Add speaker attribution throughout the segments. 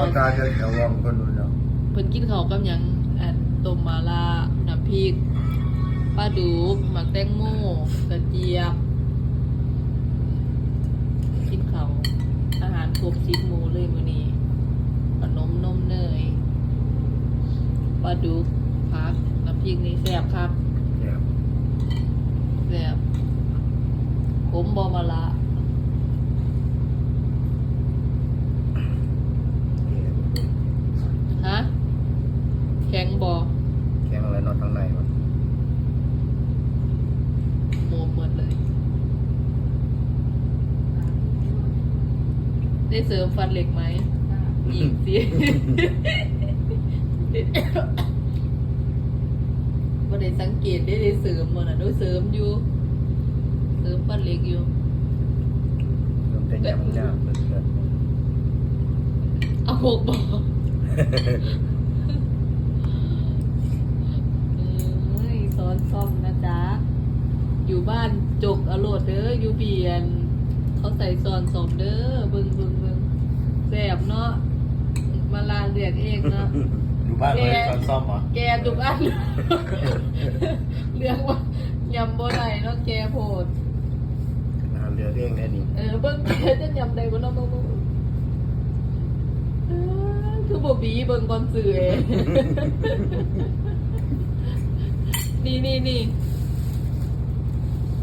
Speaker 1: เขาตาจะเขียววองคนนู้นเนาะ
Speaker 2: เพิ่นกินข้าวกับหยังอันต้มมาลาน้ำพริกปลาดุกหมักแตงโมกระเจี๊ยบกินข้าวอาหารครบสิบหมู่เลยมื้อนี้ขนมนมเนยปลาดุกผักน้ำพริกนี่แซ่บครับ
Speaker 1: เนี่ย
Speaker 2: แซ่บขมบ่มาละ ฮะ แข็งบ่
Speaker 1: แข็งอะไรนอนทางในมัน
Speaker 2: โมหมดเลย ได้เสริมฟันเหล็กไหมอีกสิ บ่ได้สังเกตได้ได้เสริมบ่น่ะดูเสริมอยู่ เสริมฟันเหล็กอยู่
Speaker 1: เริ่มแต่ยำยากเกิน
Speaker 2: เอาหกบ่เอ้ยสอนซ่อมนะจ๊ะ อยู่บ้านจกอโรดเด้ออยู่เบียน เขาใส่ซอนสมเด้อเบิ่งเบิ่งเบิ่งแสบเนาะมาลาเรียกเองเนาะ
Speaker 3: อยู่บ้านเลยตอนซ่อมเหรอ
Speaker 2: แกทุกอันเรื่องว่ายำบ่ได้เนาะแกโพด
Speaker 1: ๆนาเรือเร่งได้นี่
Speaker 2: เออเบิ่งแกจะยำได้บ่เนาะเบิ่งเบิ่งเออคือบ่บีเบิ่งก่อนสื่อเองนี่นี่นี่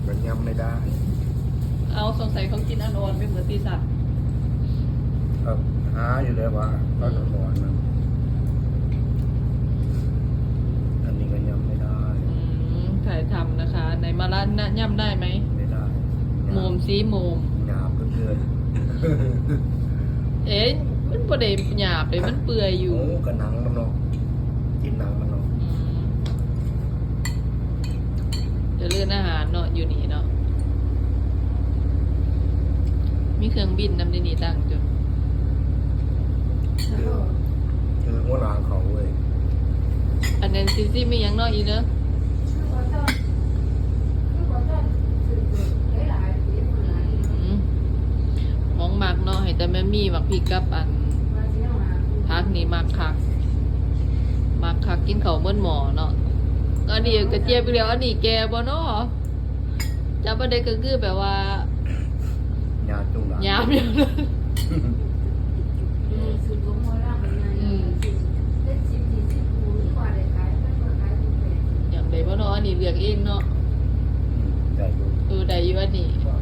Speaker 1: มันยำไม่ได้
Speaker 2: เอาสงสัยเขากินอันอ่อนไปเหมือนตีสัตว์
Speaker 1: ครับหาอยู่เลยว่าตอนนอนมันอันนี้ก็ยำไม่ได้
Speaker 2: อืมถ่ายทำนะคะ ในมาร้านนะย่ำได้ไหม
Speaker 1: ไม่ได้
Speaker 2: โมมซีโมม
Speaker 1: หยาบก็เกิน
Speaker 2: เอ๊ะมันประเดี๋หยาบเลยมันเปื่อยอยู่
Speaker 1: โอ้กระหนังมันเนาะกินหนังมันเนาะ
Speaker 2: อืมจะเลื่อนอาหารเนาะอยู่นี่เนาะมี เครื่องบินนำที่นี่ตั้งจน
Speaker 1: คือคือหัวหน้าเขาเว้ย
Speaker 2: อันนั้นซิซี่มีหยังเนาะอีเนอะอืมมองมากเนาะให้แต่แม่มีมักพริกกับอันพักนี่มักคักมักคักกินข้าวเมื่อนหมอเนาะอันนี้กระเจี๊ยบไปแล้วอันนี้แกบ่เนาะจับประเด็นก็คือแบบว่า
Speaker 1: ห ยาบจุงหลัง
Speaker 2: ยามอย่างนั้นอย่างใดบ่เนาะอันนี้เลือกเองเนาะ
Speaker 1: อืมได้อยู่
Speaker 2: เออใดอยู่อันนี้
Speaker 1: ว่า